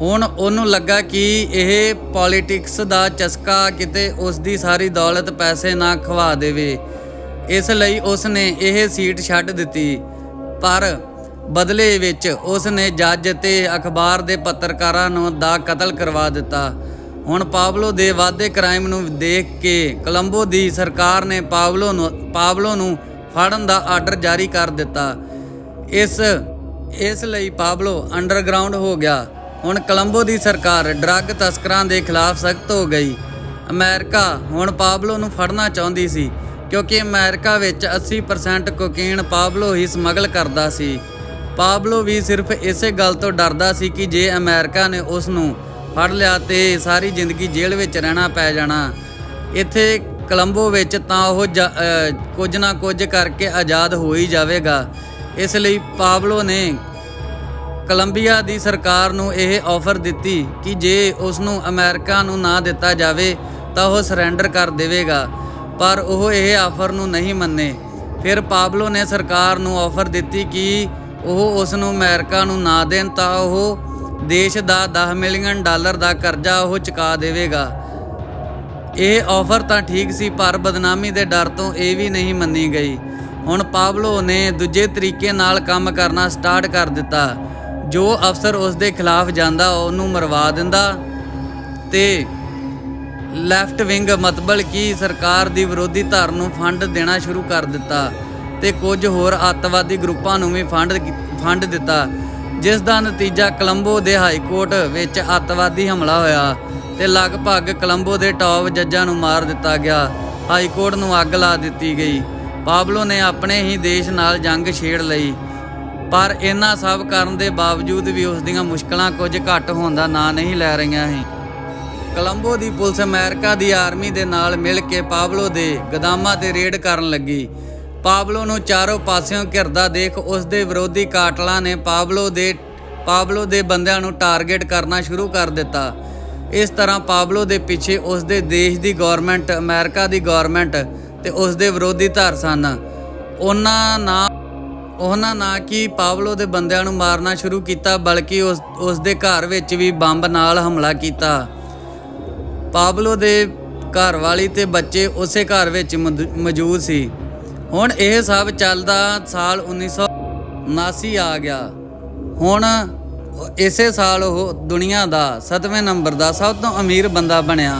ਹੁਣ ਉਹਨੂੰ ਲੱਗਾ ਕਿ ਇਹ ਪੋਲਿਟਿਕਸ ਦਾ ਚਸਕਾ ਕਿਤੇ ਉਸ ਦੀ ਸਾਰੀ ਦੌਲਤ ਪੈਸੇ ਨਾ ਖਵਾ ਦੇਵੇ। ਇਸ ਲਈ ਉਸ ਨੇ ਇਹ ਸੀਟ ਛੱਡ ਦਿੱਤੀ। ਪਰ ਬਦਲੇ ਵਿੱਚ ਉਸ ਨੇ ਜੱਜ ਤੇ ਅਖਬਾਰ ਦੇ ਪੱਤਰਕਾਰਾਂ ਨੂੰ ਦਾ ਕਤਲ ਕਰਵਾ ਦਿੱਤਾ। ਹੁਣ ਪਾਵਲੋ ਦੇ ਵਾਧੇ ਕ੍ਰਾਈਮ ਨੂੰ ਦੇਖ ਕੇ ਕੋਲੰਬੋ ਦੀ ਸਰਕਾਰ ਨੇ ਪਾਵਲੋ ਨੂੰ ਪਾਵਲੋ ਨੂੰ ਫੜਨ ਦਾ ਆਰਡਰ ਜਾਰੀ ਕਰ ਦਿੱਤਾ। ਇਸ ਇਸ ਲਈ ਪਾਬਲੋ ਅੰਡਰਗਰਾਉਂਡ ਹੋ ਗਿਆ। ਹੁਣ ਕੋਲੰਬੋ ਦੀ ਸਰਕਾਰ ਡਰੱਗ ਤਸਕਰਾਂ ਦੇ ਖਿਲਾਫ ਸਖਤ ਹੋ ਗਈ। ਅਮਰੀਕਾ ਹੁਣ ਪਾਬਲੋ ਨੂੰ ਫੜਨਾ ਚਾਹੁੰਦੀ ਸੀ, ਕਿਉਂਕਿ ਅਮਰੀਕਾ ਵਿੱਚ 80% ਕੋਕੇਨ ਪਾਵਲੋ ਹੀ ਸਮਗਲ ਕਰਦਾ ਸੀ। ਪਾਬਲੋ ਵੀ ਸਿਰਫ ਇਸੇ ਗੱਲ ਤੋਂ ਡਰਦਾ ਸੀ ਕਿ ਜੇ ਅਮਰੀਕਾ ਨੇ ਉਸ ਨੂੰ ਫੜ ਲਿਆ ਤੇ ਸਾਰੀ ਜ਼ਿੰਦਗੀ ਜੇਲ੍ਹ ਵਿੱਚ ਰਹਿਣਾ ਪੈ ਜਾਣਾ। ਇੱਥੇ ਕੋਲੰਬੋ ਵਿੱਚ ਤਾਂ ਉਹ ਜਾ- ਕੁਝ ਨਾ ਕੁਝ ਕਰਕੇ ਆਜ਼ਾਦ ਹੋ ਹੀ ਜਾਵੇਗਾ। ਇਸ ਲਈ ਪਾਬਲੋ ਨੇ ਕੋਲੰਬੀਆ ਦੀ ਸਰਕਾਰ ਨੂੰ ਇਹ ਆਫਰ ਦਿੱਤੀ ਕਿ ਜੇ ਉਸ ਨੂੰ ਅਮਰੀਕਾ ਨੂੰ ਨਾ ਦਿੱਤਾ ਜਾਵੇ, ਤਾਂ ਉਹ ਸਰੈਂਡਰ ਕਰ ਦੇਵੇਗਾ। ਪਰ ਉਹ ਇਹ ਆਫਰ ਨੂੰ ਨਹੀਂ ਮੰਨੇ। ਫਿਰ ਪਾਬਲੋ ਨੇ ਸਰਕਾਰ ਨੂੰ ਆਫਰ ਦਿੱਤੀ ਕਿ ਉਹ ਉਸ ਨੂੰ ਅਮਰੀਕਾ ਨੂੰ ਨਾ ਦੇਣ, ਤਾਂ ਉਹ ਦੇਸ਼ ਦਾ 10 ਮਿਲੀਅਨ ਡਾਲਰ ਦਾ ਕਰਜ਼ਾ ਉਹ ਚੁਕਾ ਦੇਵੇਗਾ। ਇਹ ਆਫਰ ਤਾਂ ਠੀਕ ਸੀ, ਪਰ ਬਦਨਾਮੀ ਦੇ ਡਰ ਤੋਂ ਇਹ ਵੀ ਨਹੀਂ ਮੰਨੀ ਗਈ। ਹੁਣ ਪਾਬਲੋ ਨੇ ਦੂਜੇ ਤਰੀਕੇ ਨਾਲ ਕੰਮ ਕਰਨਾ ਸਟਾਰਟ ਕਰ ਦਿੱਤਾ। ਜੋ ਅਫਸਰ ਉਸ ਦੇ ਖਿਲਾਫ ਜਾਂਦਾ, ਉਹਨੂੰ ਮਰਵਾ ਦਿੰਦਾ। ਤੇ ਲੈਫਟ ਵਿੰਗ ਮਤਬਲ ਕਿ ਸਰਕਾਰ ਦੀ ਵਿਰੋਧੀ ਧਿਰ ਨੂੰ ਫੰਡ ਦੇਣਾ ਸ਼ੁਰੂ ਕਰ ਦਿੱਤਾ ਤੇ ਕੁਝ ਹੋਰ ਅੱਤਵਾਦੀ ਗਰੁੱਪਾਂ ਨੂੰ ਵੀ ਫੰਡ ਫੰਡ ਦਿੱਤਾ। ਜਿਸ ਦਾ ਨਤੀਜਾ ਕੋਲੰਬੋ ਦੇ ਹਾਈ ਕੋਰਟ ਵਿੱਚ ਅੱਤਵਾਦੀ ਹਮਲਾ ਹੋਇਆ ਤੇ ਲਗਭਗ ਕੋਲੰਬੋ ਦੇ ਟੌਪ ਜੱਜਾਂ ਨੂੰ ਮਾਰ ਦਿੱਤਾ ਗਿਆ। ਹਾਈ ਕੋਰਟ ਨੂੰ ਅੱਗ ਲਾ ਦਿੱਤੀ ਗਈ। ਪਾਬਲੋ ਨੇ ਆਪਣੇ ਹੀ ਦੇਸ਼ ਨਾਲ ਜੰਗ ਛੇੜ ਲਈ। ਪਰ ਇਹਨਾਂ ਸਭ ਕਰਨ ਦੇ ਬਾਵਜੂਦ ਵੀ ਉਸ ਦੀਆਂ ਮੁਸ਼ਕਲਾਂ ਕੁਝ ਘੱਟ ਹੋਣ ਦਾ ਨਾਂ ਨਹੀਂ ਲੈ ਰਹੀਆਂ ਸੀ। ਕਲੰਬੋ ਦੀ ਪੁਲਿਸ ਅਮਰੀਕਾ ਦੀ ਆਰਮੀ ਦੇ ਨਾਲ ਮਿਲ ਕੇ ਪਾਬਲੋ ਦੇ ਗਦਾਮਾਂ ਤੇ ਰੇਡ ਕਰਨ ਲੱਗੀ। ਪਾਬਲੋ ਨੂੰ ਚਾਰੋਂ ਪਾਸਿਓਂ ਘਿਰਦਾ ਦੇਖ ਉਸ ਦੇ ਵਿਰੋਧੀ ਕਾਟਲਾਂ ਨੇ ਪਾਬਲੋ ਦੇ ਪਾਬਲੋ ਦੇ ਬੰਦਿਆਂ ਨੂੰ ਟਾਰਗੇਟ ਕਰਨਾ ਸ਼ੁਰੂ ਕਰ ਦਿੱਤਾ। ਇਸ ਤਰ੍ਹਾਂ ਪਾਬਲੋ ਦੇ ਪਿੱਛੇ ਉਸ ਦੇ ਦੇਸ਼ ਦੀ ਗਵਰਨਮੈਂਟ ਅਮਰੀਕਾ ਦੀ ਗਵਰਨਮੈਂਟ ਤੇ ਉਸ ਦੇ ਵਿਰੋਧੀ ਧਿਰ ਸਨ। ਉਹਨਾਂ ਨਾ ਉਹਨਾਂ ਨਾ ਕਿ ਪਾਬਲੋ ਦੇ ਬੰਦਿਆਂ ਨੂੰ ਮਾਰਨਾ ਸ਼ੁਰੂ ਕੀਤਾ, ਬਲਕਿ ਉਸ ਉਸ ਦੇ ਘਰ ਵਿੱਚ ਵੀ ਬੰਬ ਨਾਲ ਹਮਲਾ ਕੀਤਾ। ਪਾਬਲੋ ਦੇ ਘਰ ਵਾਲੀ ਤੇ ਬੱਚੇ ਉਸੇ ਘਰ ਵਿੱਚ ਮੌਜੂਦ ਸੀ। ਹੁਣ ਇਹ ਸਭ ਚੱਲਦਾ ਸਾਲ 1979 ਆ ਗਿਆ। ਹੁਣ ਇਸੇ ਸਾਲ ਉਹ ਦੁਨੀਆ ਦਾ 7ਵੇਂ ਨੰਬਰ ਦਾ ਸਭ ਤੋਂ ਅਮੀਰ ਬੰਦਾ ਬਣਿਆ।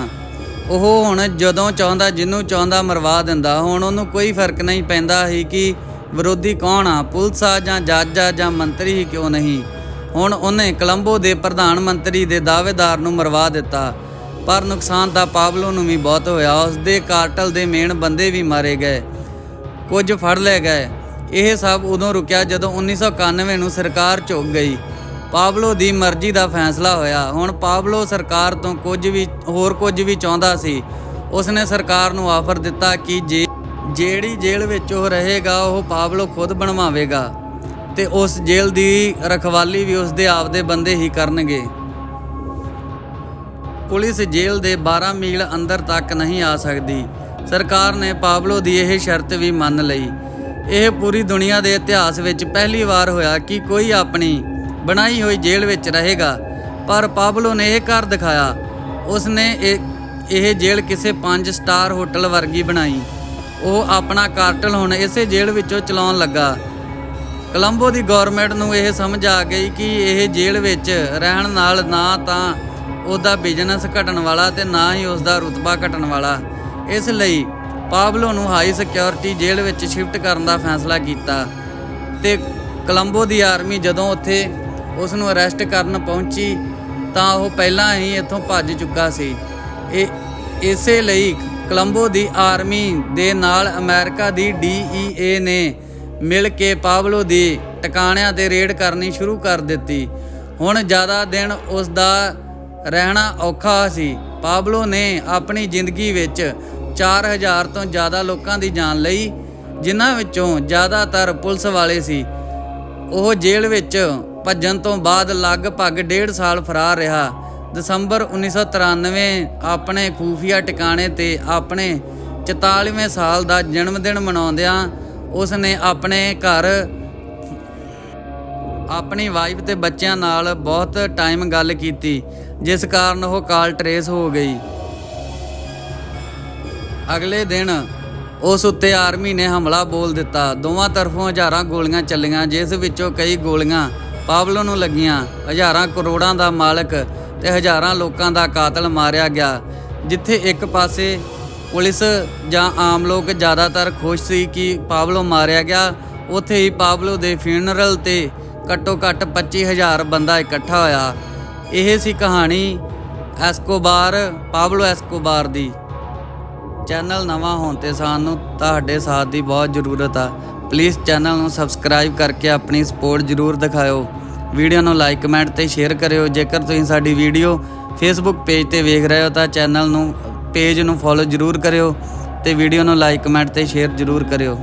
ਉਹ ਹੁਣ ਜਦੋਂ ਚਾਹੁੰਦਾ, ਜਿਹਨੂੰ ਚਾਹੁੰਦਾ ਮਰਵਾ ਦਿੰਦਾ। ਹੁਣ ਉਹਨੂੰ ਕੋਈ ਫ਼ਰਕ ਨਹੀਂ ਪੈਂਦਾ ਸੀ ਕਿ ਵਿਰੋਧੀ ਕੌਣ ਆ, ਪੁਲਿਸ ਆ ਜਾਂ ਜੱਜ ਆ ਜਾਂ ਮੰਤਰੀ ਹੀ ਕਿਉਂ ਨਹੀਂ। ਹੁਣ ਉਹਨੇ ਕਲੰਬੋ ਦੇ ਪ੍ਰਧਾਨ ਮੰਤਰੀ ਦੇ ਦਾਅਵੇਦਾਰ ਨੂੰ ਮਰਵਾ ਦਿੱਤਾ। ਪਰ ਨੁਕਸਾਨ ਤਾਂ ਪਾਬਲੋ ਨੂੰ ਵੀ ਬਹੁਤ ਹੋਇਆ। ਉਸ ਦੇ ਕਾਰਟਲ ਦੇ ਮੇਨ ਬੰਦੇ ਵੀ ਮਾਰੇ ਗਏ। ਕੁਝ ਫੜ ਲਏ ਗਏ। ਇਹ ਸਭ ਉਦੋਂ ਰੁਕਿਆ ਜਦੋਂ 1991 ਨੂੰ ਸਰਕਾਰ ਝੁਕ ਗਈ। ਪਾਬਲੋ ਦੀ ਮਰਜ਼ੀ ਦਾ ਫੈਸਲਾ ਹੋਇਆ। ਹੁਣ ਪਾਬਲੋ ਸਰਕਾਰ ਤੋਂ ਕੁਝ ਵੀ, ਹੋਰ ਕੁਝ ਵੀ ਚਾਹੁੰਦਾ ਸੀ। ਉਸਨੇ ਸਰਕਾਰ ਨੂੰ ਆਫਰ ਦਿੱਤਾ ਕਿ ਜੇ, ਜਿਹੜੀ ਜੇਲ੍ਹ ਵਿੱਚ ਉਹ ਰਹੇਗਾ, ਉਹ ਪਾਬਲੋ ਖੁਦ ਬਣਵਾਵੇਗਾ ਤੇ ਉਸ ਜੇਲ੍ਹ ਦੀ ਰਖਵਾਲੀ ਵੀ ਉਸਦੇ ਆਪਦੇ ਬੰਦੇ ਹੀ ਕਰਨਗੇ। ਪੁਲਿਸ ਜੇਲ੍ਹ ਦੇ 12 ਮੀਲ ਅੰਦਰ ਤੱਕ ਨਹੀਂ ਆ ਸਕਦੀ। ਸਰਕਾਰ ਨੇ ਪਾਬਲੋ ਦੀ ਇਹ ਸ਼ਰਤ ਵੀ ਮੰਨ ਲਈ। ਇਹ ਪੂਰੀ ਦੁਨੀਆ ਦੇ ਇਤਿਹਾਸ ਵਿੱਚ ਪਹਿਲੀ ਵਾਰ ਹੋਇਆ ਕਿ ਕੋਈ ਆਪਣੀ ਬਣਾਈ ਹੋਈ ਜੇਲ੍ਹ ਵਿੱਚ ਰਹੇਗਾ। ਪਰ ਪਾਬਲੋ ਨੇ ਇਹ ਕਰ ਦਿਖਾਇਆ। ਉਸਨੇ ਇਹ ਇਹ ਜੇਲ੍ਹ ਕਿਸੇ 5 ਸਟਾਰ ਹੋਟਲ ਵਰਗੀ ਬਣਾਈ। ਉਹ ਆਪਣਾ ਕਾਰਟਲ ਹੁਣ ਇਸੇ ਜੇਲ੍ਹ ਵਿੱਚੋਂ ਚਲਾਉਣ ਲੱਗਾ। ਕੋਲੰਬੋ ਦੀ ਗਵਰਨਮੈਂਟ ਨੂੰ ਇਹ ਸਮਝ ਆ ਗਈ ਕਿ ਇਹ ਜੇਲ੍ਹ ਵਿੱਚ ਰਹਿਣ ਨਾਲ ਨਾ ਤਾਂ ਉਹਦਾ ਬਿਜ਼ਨਸ ਘਟਣ ਵਾਲਾ ਤੇ ਨਾ ਹੀ ਉਸਦਾ ਰੁਤਬਾ ਘਟਣ ਵਾਲਾ। ਇਸ ਲਈ ਪਾਬਲੋ ਨੂੰ ਹਾਈ ਸਿਕਿਉਰਿਟੀ ਜੇਲ੍ਹ ਵਿੱਚ ਸ਼ਿਫਟ ਕਰਨ ਦਾ ਫੈਸਲਾ ਕੀਤਾ ਤੇ ਕਲੰਬੋ ਦੀ ਆਰਮੀ ਜਦੋਂ ਉੱਥੇ ਉਸ ਨੂੰ ਅਰੈਸਟ ਕਰਨ ਪਹੁੰਚੀ ਤਾਂ ਉਹ ਪਹਿਲਾਂ ਹੀ ਇੱਥੋਂ ਭੱਜ ਚੁੱਕਾ ਸੀ। ਇਹ, ਇਸੇ ਲਈ ਕਲੰਬੋ ਦੀ ਆਰਮੀ ਦੇ ਨਾਲ ਅਮਰੀਕਾ ਦੀ ਡੀਈਏ ਨੇ ਮਿਲ ਕੇ ਪਾਬਲੋ ਦੀ ਟਿਕਾਣਿਆਂ ਤੇ ਰੇਡ ਕਰਨੀ ਸ਼ੁਰੂ ਕਰ ਦਿੱਤੀ। ਹੁਣ ਜ਼ਿਆਦਾ ਦਿਨ ਉਸ ਦਾ ਰਹਿਣਾ ਔਖਾ ਸੀ। ਪਾਬਲੋ ਨੇ ਆਪਣੀ ਜ਼ਿੰਦਗੀ ਵਿੱਚ 4000 ਤੋਂ ਜ਼ਿਆਦਾ ਲੋਕਾਂ ਦੀ ਜਾਨ ਲਈ, ਜਿਨ੍ਹਾਂ ਵਿੱਚੋਂ ਜ਼ਿਆਦਾਤਰ ਪੁਲਿਸ ਵਾਲੇ ਸੀ। ਉਹ ਜੇਲ੍ਹ ਵਿੱਚ ਭੱਜਣ ਤੋਂ ਬਾਅਦ ਲਗਭਗ ਡੇਢ ਸਾਲ ਫਰਾਰ ਰਿਹਾ। ਦਸੰਬਰ 1993 ਆਪਣੇ ਖੂਫੀਆ ਟਿਕਾਣੇ ਤੇ ਆਪਣੇ 44ਵੇਂ ਸਾਲ ਦਾ ਜਨਮ ਦਿਨ ਮਨਾਉਂਦਿਆਂ ਉਸ ਨੇ ਆਪਣੇ ਘਰ ਆਪਣੀ ਵਾਈਫ ਤੇ ਬੱਚਿਆਂ ਨਾਲ ਬਹੁਤ ਟਾਈਮ ਗੱਲ ਕੀਤੀ, ਜਿਸ ਕਾਰਨ ਉਹ ਕਾਲ ਟਰੇਸ ਹੋ ਗਈ। ਅਗਲੇ ਦਿਨ ਉਸ ਉੱਤੇ ਆਰਮੀ ਨੇ ਹਮਲਾ ਬੋਲ ਦਿੱਤਾ। ਦੋਵਾਂ ਤਰਫੋਂ ਹਜ਼ਾਰਾਂ ਗੋਲੀਆਂ ਚੱਲੀਆਂ, ਜਿਸ ਵਿੱਚੋਂ ਕਈ ਗੋਲੀਆਂ ਪਾਬਲੋ ਨੂੰ ਲੱਗੀਆਂ। ਹਜ਼ਾਰਾਂ ਕਰੋੜਾਂ ਦਾ ਮਾਲਕ ਤੇ ਹਜ਼ਾਰਾਂ ਲੋਕਾਂ ਦਾ ਕਾਤਲ ਮਾਰਿਆ ਗਿਆ, ਜਿੱਥੇ ਇੱਕ ਪਾਸੇ ਪੁਲਿਸ ਜਾਂ ਆਮ ਲੋਕ ਜ਼ਿਆਦਾਤਰ ਖੁਸ਼ ਸੀ ਕਿ ਪਾਬਲੋ ਮਾਰਿਆ ਗਿਆ। ਉੱਥੇ ਹੀ ਪਾਬਲੋ ਦੇ ਫਿਊਨਰਲ ਤੇ ਘੱਟੋ ਘੱਟ 25000 ਬੰਦਾ ਇਕੱਠਾ ਹੋਇਆ। ਇਹ ਸੀ ਕਹਾਣੀ ਐਸਕੋਬਾਰ ਪਾਬਲੋ ਐਸਕੋਬਾਰ ਦੀ। ਚੈਨਲ ਨਵਾਂ ਹੋਣ ਤੇ ਸਾਨੂੰ ਤੁਹਾਡੇ ਸਾਥ ਦੀ ਬਹੁਤ ਜ਼ਰੂਰਤ ਆ। ਪਲੀਜ਼ ਚੈਨਲ ਨੂੰ ਸਬਸਕ੍ਰਾਈਬ ਕਰਕੇ ਆਪਣੀ ਸਪੋਰਟ ਜ਼ਰੂਰ ਦਿਖਾਓ ਵੀਡੀਓ ਨੂੰ ਲਾਈਕ ਕਮੈਂਟ ਤੇ ਸ਼ੇਅਰ ਕਰਿਓ। ਜੇਕਰ ਤੁਸੀਂ ਸਾਡੀ ਵੀਡੀਓ ਫੇਸਬੁੱਕ ਪੇਜ ਤੇ ਵੇਖ ਰਹੇ ਹੋ ਤਾਂ ਚੈਨਲ ਨੂੰ ਪੇਜ ਨੂੰ ਫੋਲੋ ਜ਼ਰੂਰ ਕਰਿਓ ਤੇ ਵੀਡੀਓ ਨੂੰ ਲਾਈਕ ਕਮੈਂਟ ਤੇ ਸ਼ੇਅਰ ਜ਼ਰੂਰ ਕਰਿਓ।